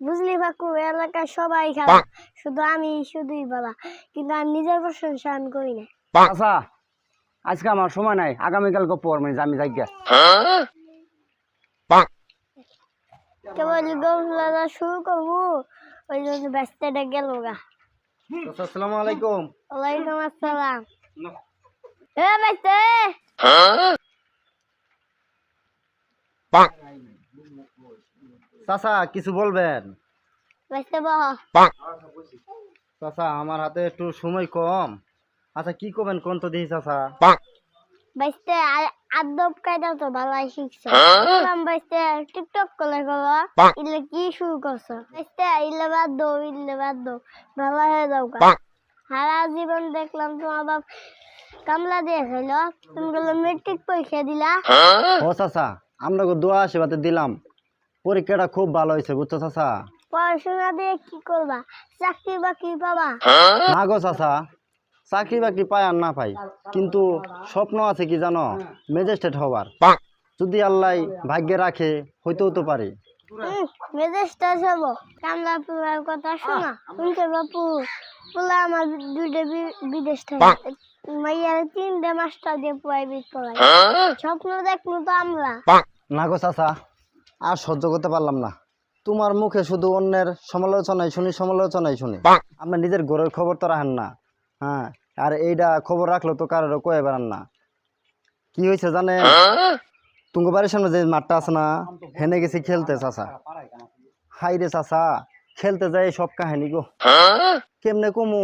বুঝলি বাকু এলাকার সবাই খারাপ শুধু আমি শুধুই বলা কিন্তু আমি নিজের প্রশংসা আমি করি না। আচ্ছা আজকে আমার সময় নাই আগামীকালকে পর মানে আমি যাই গিয়া। কেবল গৌলা শুরু করব? ওই জন্য ব্যস্তটা গেল গা। আসসালামু আলাইকুম। ওয়ালাইকুম আসসালাম। এ ব্যস্ত চাচা কিছু বলবেন? চাচা আমার হাতে একটু সময় কম। আচ্ছা কি করবেন কোন তো দিই চাচা? বাইসতে আদব কায়দা তো ভালাই শিখছে। বললাম বাইসতে টিকটক করলে করো ইলে কি শুরু করছ? বাইসতে ইলে বাদ দো ইলে বাদ দো ভালো হয়ে যাও সারা জীবন দেখলাম তোমার বাপ কামলা দিয়ে খাইলো। তুমি গেলো মেট্রিক পরীক্ষা দিলা? ও চাচা আপনাকে দোয়া আশীর্বাদে দিলাম। পরীক্ষাটা খুব ভালো হয়েছে বুঝছ চাচা? পড়াশোনা দিয়ে কি করবা? চাকরি বাকরি পাবা? না গো চাচা চাকরি বাকরি পাই আর না পাই। কিন্তু স্বপ্ন আছে কি জানো? ম্যাজিস্ট্রেট হবার। যদি আল্লাহ ভাগ্যে রাখে হইতেও তো পারে। মেজাজটা যাব কামলা পুলার কথা শোনা। শুনছে বাপু? পুলা আমার দুইটা বি- বিদেশ থেকে মাইয়ার তিনটে মাস্টার দিয়ে প্রাইভেট পড়াই স্বপ্ন দেখল তো আমরা। না গো চাচা আর সহ্য করতে পারলাম না। তোমার মুখে শুধু অন্যের সমালোচনাই শুনি সমালোচনাই শুনি। আপনার নিজের ঘরের খবর তো রাখেন না। হ্যাঁ আর এইটা খবর রাখল তো কারোর কয়ে বেড়ান না। কি হয়েছে জানে তুঙ্গ বাড়ির সামনে যে মাঠটা আছে না হেনে গেছি খেলতে চাচা। হাই রে চাচা খেলতে যাই সব কাহিনী গো। কেমনে কমু?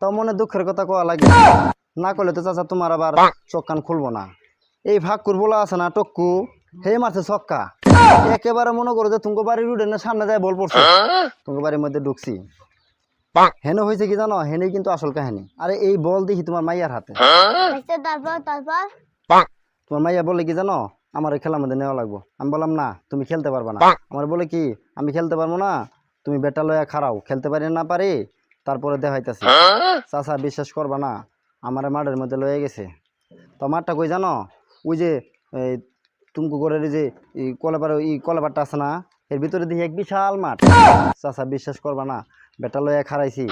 তাও মনে দুঃখের কথা কোয়া লাগে। না করলে তো চাচা তোমার আবার চোখ কান খুলবো না। এই ভাগ বলা আছে না টক্কু। হে মারছে ছক্কা। একেবারে মনে করো যে তুঙ্গ বাড়ির উঠে না সামনে যায় বল পড়ছে। তুঙ্গ বাড়ির মধ্যে ঢুকছি। হেনে হয়েছে কি জানো? হেনে কিন্তু আসল কাহিনী। আরে এই বল দেখি তোমার মাইয়ার হাতে। তোমার মাইয়া বলে কি জানো? আমার এই খেলার মধ্যে নেওয়া লাগবো। আমি বললাম না তুমি খেলতে পারবে না। আমার বলে কি আমি খেলতে পারব না। তুমি বেটা লয়া খারাও খেলতে পারি না পারি তারপরে দেখাইতেছি। চাচা বিশ্বাস করবা না আমার মাঠের মধ্যে লয়ে গেছে। তো মাঠটা কই জানো? ওই যে তুমকু ঘরের যে এই কলেপার এই কলেপারটা আছে না এর ভিতরে দেখি এক বিশাল মাঠ। চাচা বিশ্বাস করবা না বেটা লয়া খারাইছি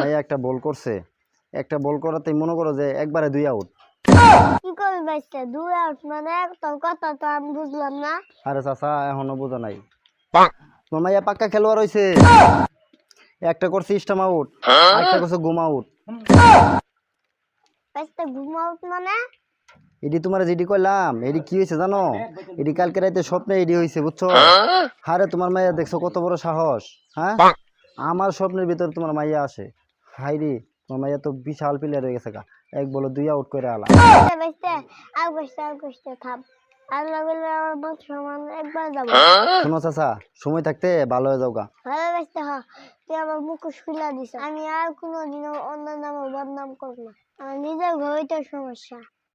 মাইয়া একটা বল করছে। একটা বল করাতেই মনে করো যে একবারে দুই আউট। কি করবি বাইসতে দূর আউট মানে তোর কথা তো আমি বুঝলাম না। আরে চাচা এখনও বোঝা নাই। তোমার পাক্কা খেলোয়াড় একটা করছে স্টাম আউট একটা করছে গুম আউট মানে এডি তোমার যেটি কইলাম এডি কি হয়েছে জানো? এডি কালকে রাতে স্বপ্নে এডি হয়েছে বুঝছ? হারে তোমার মাইয়া দেখছ কত বড় সাহস হ্যাঁ? আমার স্বপ্নের ভিতর তোমার মাইয়া আসে হাই রে তোমার মাইয়া তো বিশাল প্লেয়ার হয়ে গেছে গা। এক বলো দুই আউট করে আলা। শোনো চাচা সময় থাকতে ভালো হয়ে যাও গা। তুই আমার মুখোশ খুলে দিস। আমি আর কোনোদিনও অন্য নামে বদনাম করব না। আমার নিজের ঘরেই তো সমস্যা।